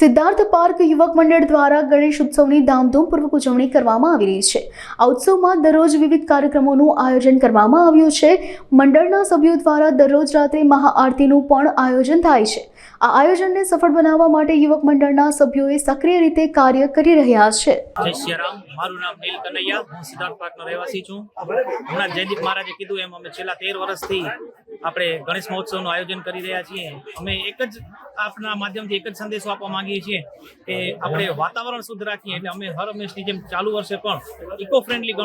Siddharth park યુવક મંડળ દ્વારા ગણેશ ઉત્સવની ધામધૂમપૂર્વક ઉજવણી કરવામાં આવી રહી છે. આ ઉત્સવમાં દરરોજ વિવિધ કાર્યક્રમોનું આયોજન કરવામાં આવ્યું છે. મંડળના સભ્યો દ્વારા દરરોજ રાત્રે મહાઆરતીનું પણ આયોજન થાય છે. આ આયોજનને સફળ બનાવવા માટે યુવક મંડળના સભ્યોએ સક્રિય રીતે કાર્ય કરી રહ્યા છે. જય સિયારામ, મારું નામ નીલ કનૈયા. હું સિદ્ધાર્થ પાર્કનો રહેવાસી છું. હમણાં જયદીપ મહારાજે કીધું એમ, અમે છેલ્લા તેર વર્ષથી આપણે ગણેશ મહોત્સવનું આયોજન કરી રહ્યા છીએ. અમે એક જ આપના માધ્યમથી એક જ સંદેશો આપવા માંગીએ છીએ કે આપણે વાતાવરણ શુદ્ધ રાખીએ એટલે અમે હર હંમેશની જેમ ચાલુ વર્ષે પણ ઇકો ફ્રેન્ડલી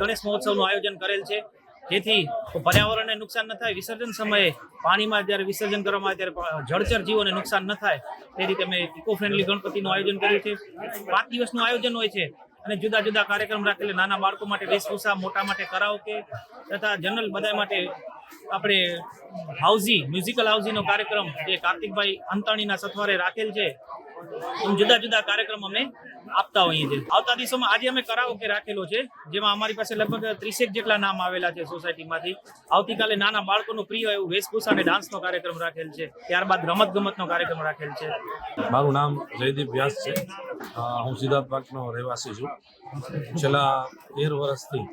ગણેશ મહોત્સવનું આયોજન કરેલ છે. જેથી પર્યાવરણને નુકસાન ન થાય, વિસર્જન સમયે પાણીમાં જ્યારે વિસર્જન કરવામાં આવે ત્યારે જળચર જીવોને નુકસાન ન થાય. તે રીતે અમે ઇકો ફ્રેન્ડલી ગણપતિનું આયોજન કર્યું છે. પાંચ દિવસનું આયોજન હોય છે. અને જુદા જુદા કાર્યક્રમ રાખેલા, નાના બાળકો માટે વેશભૂષા, મોટા માટે કરાઓકે તથા જનરલ બધા માટે આપણે હાઉઝી મ્યુઝિકલ હાઉઝીનો કાર્યક્રમ જે કાર્તિકભાઈ અંતાણીના સથવારે રાખેલ છે જુદા જુદા કાર્યક્રમ અમે આપતા હોઈએ છીએ. આવતા દિવસોમાં આજે અમે કરાઓકે રાખેલો છે, જેમાં અમારી પાસે લગભગ ત્રીસેક જેટલા નામ આવેલા છે સોસાયટીમાંથી. આવતીકાલે નાના બાળકોનું પ્રિય એવું વેશભૂષા અને ડાન્સનો કાર્યક્રમ રાખેલ છે. ત્યારબાદ રમત ગમતનો કાર્યક્રમ રાખેલ છે. મારું નામ જયદીપ વ્યાસ છે. હું સિદ્ધાર્થ પાર્કનો રહેવાસી છું. છેલ્લા તેર વર્ષથી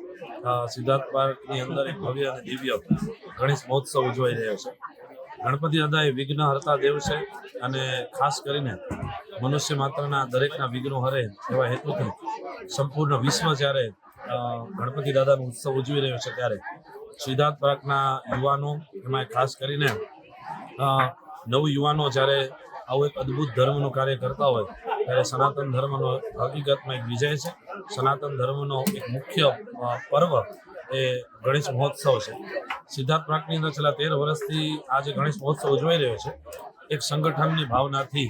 સિદ્ધાર્થ પાર્કની અંદર એક ભવ્ય અને દિવ્ય ગણેશ મહોત્સવ ઉજવાઈ રહ્યો છે. ગણપતિ દાદા એ વિઘ્ન હરતા દેવ છે અને ખાસ કરીને મનુષ્ય માત્રના દરેકના વિઘ્નો હરે એવા હેતુથી સંપૂર્ણ વિશ્વ જ્યારે ગણપતિ દાદાનો ઉત્સવ ઉજવી રહ્યો છે ત્યારે સિદ્ધાર્થ પાર્કના યુવાનો એમાં ખાસ કરીને નવ યુવાનો જ્યારે આવું એક અદ્ભુત ધર્મનું કાર્ય કરતા હોય ત્યારે સનાતન ધર્મનો હકીકતમાં એક વિજય છે. સનાતન ધર્મનો એક મુખ્ય પર્વ એ ગણેશ મહોત્સવ છે. સિદ્ધાર્થ પાર્કની અંદર છેલ્લા તેર વર્ષથી આ જે ગણેશ મહોત્સવ ઉજવાઈ રહ્યો છે, એક સંગઠનની ભાવનાથી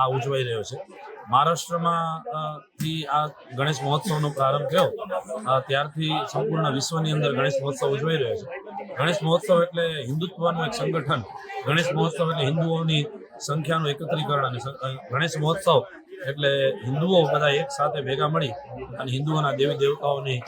આ ઉજવાઈ રહ્યો છે. મહારાષ્ટ્રમાં થી આ ગણેશ મહોત્સવનો પ્રારંભ થયો ત્યારથી સંપૂર્ણ વિશ્વની અંદર ગણેશ મહોત્સવ ઉજવાઈ રહ્યો છે. ગણેશ મહોત્સવ એટલે હિન્દુત્વનું એક સંગઠન. ગણેશ મહોત્સવ એટલે હિન્દુઓની સંખ્યાનું એકત્રીકરણ અને ગણેશ મહોત્સવ એટલે હિન્દુઓ બધા એક સાથે ભેગા મળી અને હિન્દુઓના દેવી દેવતાઓની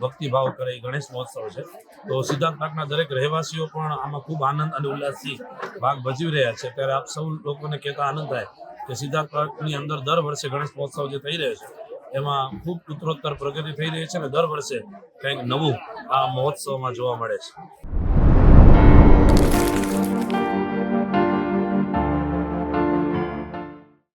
ભક્તિભાવ કરે ગણેશ મહોત્સવ છે. તો સિદ્ધાર્થ પાર્કના દરેક રહેવાસીઓ પણ આમાં ખૂબ આનંદ અને ઉલ્લાસથી ભાગ ભજવી રહ્યા છે. ત્યારે આપ સૌ લોકોને કહેતા આનંદ થાય કે સિદ્ધાર્થ પાર્કની અંદર દર વર્ષે ગણેશ મહોત્સવ જે થઈ રહ્યો છે, એમાં ખૂબ ઉત્તરોત્તર પ્રગતિ થઈ રહી છે અને દર વર્ષે કંઈક નવું આ મહોત્સવમાં જોવા મળે છે.